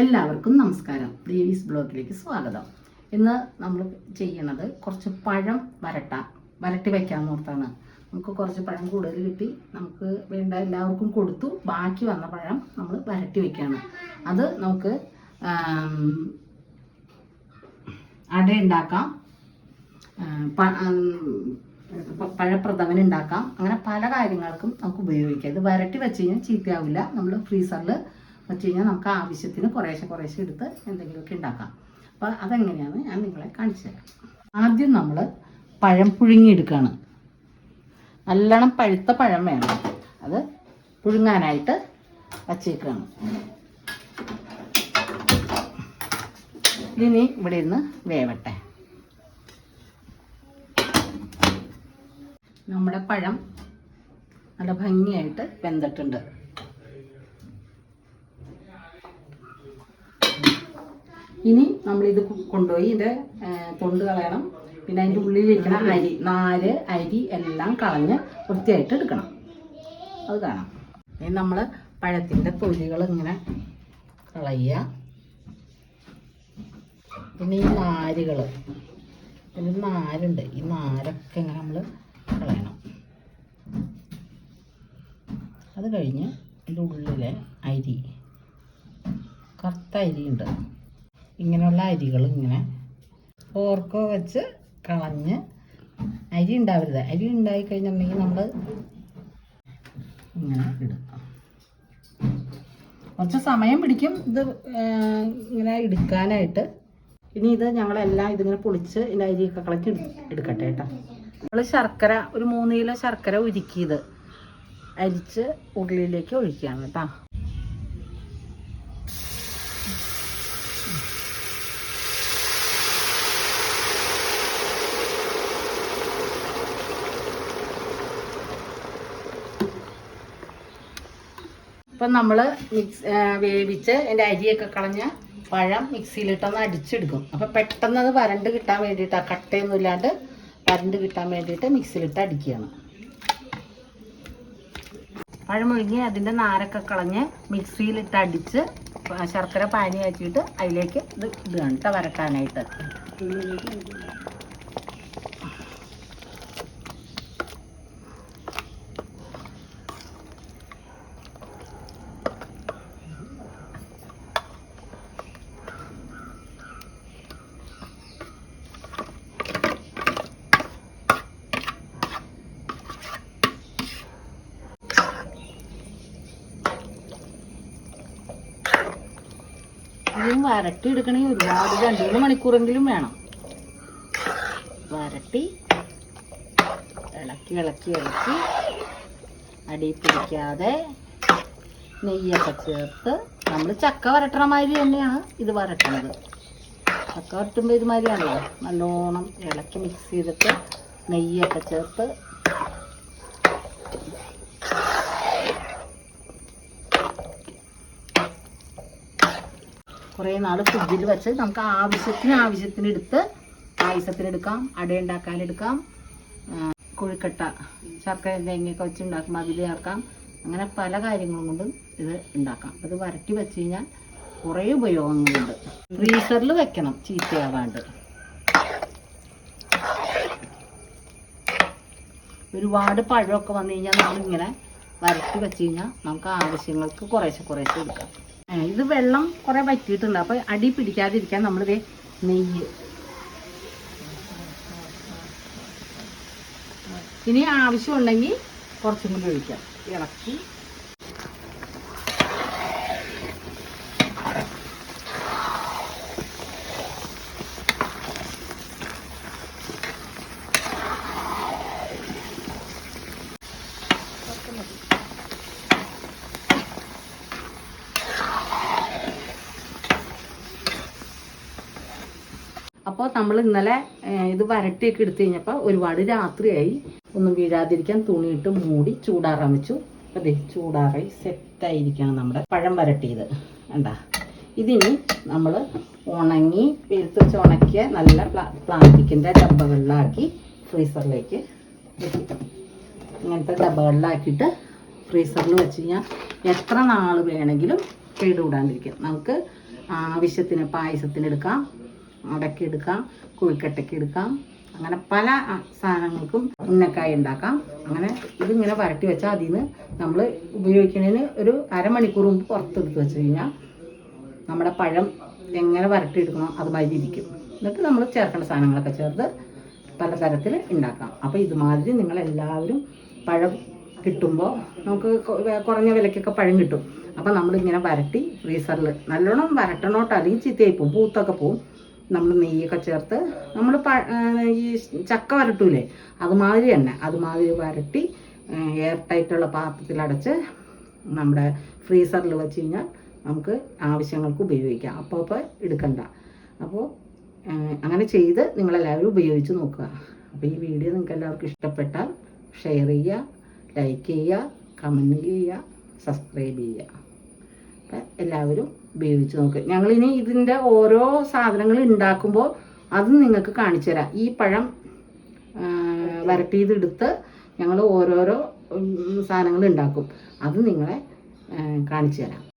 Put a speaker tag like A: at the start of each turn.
A: എല്ലാവർക്കും നമസ്കാരം. ദേവീസ് ബ്ലോഗിലേക്ക് സ്വാഗതം. ഇന്ന് നമ്മൾ ചെയ്യണത് കുറച്ച് പഴം വരട്ടാം. വരട്ടി വയ്ക്കാമെന്ന് ഓർത്താണ്. നമുക്ക് കുറച്ച് പഴം കൂടുതൽ കിട്ടി. നമുക്ക് വേണ്ട എല്ലാവർക്കും കൊടുത്തു. ബാക്കി വന്ന പഴം നമ്മൾ വരട്ടി വയ്ക്കുകയാണ് അത് നമുക്ക് അട ഉണ്ടാക്കാം. പഴപ്രഥമൻ ഉണ്ടാക്കാം. അങ്ങനെ പല കാര്യങ്ങൾക്കും നമുക്ക് ഉപയോഗിക്കാം. ഇത് വരട്ടി വെച്ച് കഴിഞ്ഞാൽ ചീത്തയാവില്ല. നമ്മൾ ഫ്രീസറിൽ വെച്ച് കഴിഞ്ഞാൽ നമുക്ക് ആവശ്യത്തിന് കുറേശ്ശെ കുറേശ്ശെ എടുത്ത് എന്തെങ്കിലുമൊക്കെ ഉണ്ടാക്കാം. അപ്പോൾ അതെങ്ങനെയാണ് ഞാൻ നിങ്ങളെ കാണിച്ചു തരാം. ആദ്യം നമ്മൾ പഴം പുഴുങ്ങി എടുക്കുകയാണ് നല്ലോണം പഴുത്ത പഴം വേണം. അത് പുഴുങ്ങാനായിട്ട് വച്ചേക്കുകയാണ് ഇനി ഇവിടെ ഇരുന്ന് വേവട്ടെ. നമ്മുടെ പഴം നല്ല ഭംഗിയായിട്ട് വെന്തിട്ടുണ്ട്. ഇനി നമ്മളിത് ഇത് കൊണ്ടുപോയി ഇതിന്റെ തൊണ്ട് കളയണം. പിന്നെ അതിന്റെ ഉള്ളിലിരിക്കുന്ന അരി നാല് അരി എല്ലാം കളഞ്ഞ് വൃത്തിയായിട്ട് എടുക്കണം. അത് കാണാം. ഇനി നമ്മൾ പഴത്തിന്റെ തൊലികൾ ഇങ്ങനെ കളയുക. പിന്നെ ഈ നാരുകൾ പിന്നെ നാരുണ്ട്. ഈ നാരൊക്കെ ഇങ്ങനെ നമ്മൾ കളയണം. അത് കഴിഞ്ഞ് ഇതിന്റെ ഉള്ളിലെ അരി. കറുത്ത അരിയുണ്ട് ഇങ്ങനെയുള്ള അരികൾ ഇങ്ങനെ ഓർക്കോ വെച്ച് കളഞ്ഞ് അരി ഉണ്ടാവരുത്. അരി ഉണ്ടായി കഴിഞ്ഞിട്ടുണ്ടെങ്കിൽ നമ്മൾ ഇങ്ങനെ ഇടും. കുറച്ച് സമയം പിടിക്കും ഇത് ഇങ്ങനെ എടുക്കാനായിട്ട്. ഇനി ഇത് ഞങ്ങളെല്ലാം ഇതിങ്ങനെ പൊളിച്ച് ഇതിന്റെ അരിയൊക്കെ കളഞ്ഞ് എടു- എടുക്കട്ടെ കേട്ടോ. നമ്മൾ ശർക്കര ഒരു മൂന്ന് കിലോ ശർക്കര ഉരുക്കിയത് അരിച്ച് ഉരുളിയിലേക്ക് ഒഴിക്കുകയാണ് കേട്ടോ. ഇപ്പം നമ്മൾ മിക്സ് വേവിച്ച് അതിന്റെ അരിയൊക്കെ കളഞ്ഞ പഴം മിക്സിയിലിട്ടൊന്ന് അടിച്ചെടുക്കും അപ്പം പെട്ടെന്ന് അത് വരണ്ട് കിട്ടാൻ വേണ്ടിയിട്ടാണ് കട്ടയൊന്നും ഇല്ലാണ്ട് വരണ്ട് കിട്ടാൻ വേണ്ടിയിട്ട് മിക്സിയിലിട്ട് അടിക്കുകയാണ്. പഴം ഒഴുകി അതിന്റെ നാരൊക്കെ കളഞ്ഞ് മിക്സിയിലിട്ട് അടിച്ച് ശർക്കര പാനി ആക്കിയിട്ട് അതിലേക്ക് ഇത് ഇടുകയാണ് കേട്ടോ വരട്ടാനായിട്ട്. ഇതും വരട്ടി എടുക്കണമെങ്കിൽ ഒരുപാട് രണ്ട് മൂന്ന് മണിക്കൂറെങ്കിലും വേണം. വരട്ടി ഇളക്കി ഇളക്കി ഇളക്കി. അടി പിടിക്കാതെ നെയ്യൊക്കെ ചേർത്ത് നമ്മൾ ചക്ക വരട്ടണ മാതിരി തന്നെയാണ് ഇത് വരട്ടണത് ചക്ക വരട്ടുമ്പോൾ ഇതുമാതിരിയാണല്ലോ നല്ലോണം ഇളക്കി മിക്സ് ചെയ്തിട്ട് നെയ്യൊക്കെ ചേർത്ത് കുറേ നാൾ ഫ്രിഡ്ജിൽ വെച്ച് നമുക്ക് ആവശ്യത്തിന് ആവശ്യത്തിന് എടുത്ത് പായസത്തിന് എടുക്കാം കൊഴുക്കട്ട ശർക്കര തേങ്ങയൊക്കെ വെച്ച് ഉണ്ടാക്കും അതിൽ ചേർക്കാം. അങ്ങനെ പല കാര്യങ്ങളും കൊണ്ടും ഇത് ഉണ്ടാക്കാം. അത് വരട്ടി വെച്ച് കഴിഞ്ഞാൽ കുറേ ഉപയോഗങ്ങളുണ്ട്. ഫ്രീസറിൽ വെക്കണം ചീത്തയാവാണ്ട്. ഒരുപാട് പഴമൊക്കെ വന്നു കഴിഞ്ഞാൽ നമ്മളിങ്ങനെ വരട്ടി വെച്ച് കഴിഞ്ഞാൽ നമുക്ക് ആവശ്യങ്ങൾക്ക് കുറേശ്ശെ കുറേശ്ശെ എടുക്കാം. ഇത് വെള്ളം കുറേ വറ്റിയിട്ടുണ്ട്. അപ്പോൾ അടി പിടിക്കാതിരിക്കാൻ നമ്മളിത് നെയ്യ്. ഇനി ആവശ്യമുണ്ടെങ്കിൽ കുറച്ചും കൂടി ഒഴിക്കാം. ഇളക്കി അപ്പോൾ നമ്മൾ ഇന്നലെ ഇത് വരട്ടിയൊക്കെ എടുത്തു കഴിഞ്ഞപ്പോൾ ഒരുപാട് രാത്രിയായി. ഒന്നും വീഴാതിരിക്കാൻ തുണിയിട്ട് മൂടി ചൂടാറാൻ വെച്ചു അതെ ചൂടാറായി സെറ്റായിരിക്കണം നമ്മുടെ പഴം വരട്ടിയത്. എന്താ ഇതിന് നമ്മൾ ഉണങ്ങി വെളുത്ത് വെച്ച് ഉണക്കിയ നല്ല പ്ലാ പ്ലാസ്റ്റിക്കിന്റെ ഡബ്ബകളിലാക്കി ഫ്രീസറിലേക്ക് ഇങ്ങനത്തെ ഡബ്ബകളിലാക്കിയിട്ട് ഫ്രീസറിൽ വെച്ച് കഴിഞ്ഞാൽ എത്ര നാൾ വേണമെങ്കിലും കേടുകൂടാണ്ടിരിക്കും. നമുക്ക് ആവശ്യത്തിന് പായസത്തിന് എടുക്കാം അടയ്ക്ക് എടുക്കാം കുഴിക്കട്ടയ്ക്ക് എടുക്കാം അങ്ങനെ പല സാധനങ്ങൾക്കും ഉന്നക്കായ ഉണ്ടാക്കാം. അങ്ങനെ ഇതിങ്ങനെ വരട്ടി വെച്ചാൽ അതിൽ നിന്ന് നമ്മൾ ഉപയോഗിക്കുന്നതിന് ഒരു അരമണിക്കൂർ മുമ്പ് പുറത്തെടുത്ത് വെച്ച് കഴിഞ്ഞാൽ നമ്മുടെ പഴം എങ്ങനെ വരട്ടിയെടുക്കണോ അതുമാതിരി ഇരിക്കും എന്നിട്ട് നമ്മൾ ചേർക്കേണ്ട സാധനങ്ങളൊക്കെ ചേർത്ത് പലതരത്തിൽ ഉണ്ടാക്കാം. അപ്പോൾ ഇതുമാതിരി നിങ്ങളെല്ലാവരും പഴം കിട്ടുമ്പോൾ നമുക്ക് കുറഞ്ഞ വിലയ്ക്കൊക്കെ പഴം കിട്ടും. അപ്പോൾ നമ്മളിങ്ങനെ വരട്ടി ഫ്രീസറിൽ നല്ലോണം വരട്ടണോട്ടോ അല്ലെങ്കിൽ ചീത്തയായി പോവും പൂത്തൊക്കെ പോവും നമ്മൾ നെയ്യൊക്കെ ചേർത്ത് നമ്മൾ ഈ ചക്ക വരട്ടൂലേ? അതുമാതിരി തന്നെ. അതുമാതിരി വരട്ടി എയർ ടൈറ്റുള്ള പാത്രത്തിൽ അടച്ച് നമ്മുടെ ഫ്രീസറിൽ വെച്ച് കഴിഞ്ഞാൽ നമുക്ക് ആവശ്യങ്ങൾക്ക് ഉപയോഗിക്കാം. അപ്പോൾ അപ്പോൾ എടുക്കണ്ട. അപ്പോൾ അങ്ങനെ ചെയ്ത് നിങ്ങളെല്ലാവരും ഉപയോഗിച്ച് നോക്കുക. അപ്പോൾ ഈ വീഡിയോ നിങ്ങൾക്ക് എല്ലാവർക്കും ഇഷ്ടപ്പെട്ടാൽ ഷെയർ ചെയ്യുക ലൈക്ക് ചെയ്യുക കമന്റ് ചെയ്യുക സബ്സ്ക്രൈബ് ചെയ്യുക. അപ്പം എല്ലാവരും ഉപയോഗിച്ച് നോക്ക്. ഞങ്ങളിനി ഇതിന്റെ ഓരോ സാധനങ്ങൾ ഉണ്ടാക്കുമ്പോൾ അത് നിങ്ങൾക്ക് കാണിച്ചു തരാം. ഈ പഴം വരട്ടിയതെടുത്ത് ഞങ്ങൾ ഓരോരോ സാധനങ്ങൾ ഉണ്ടാക്കും. അത് നിങ്ങളെ കാണിച്ചു തരാം.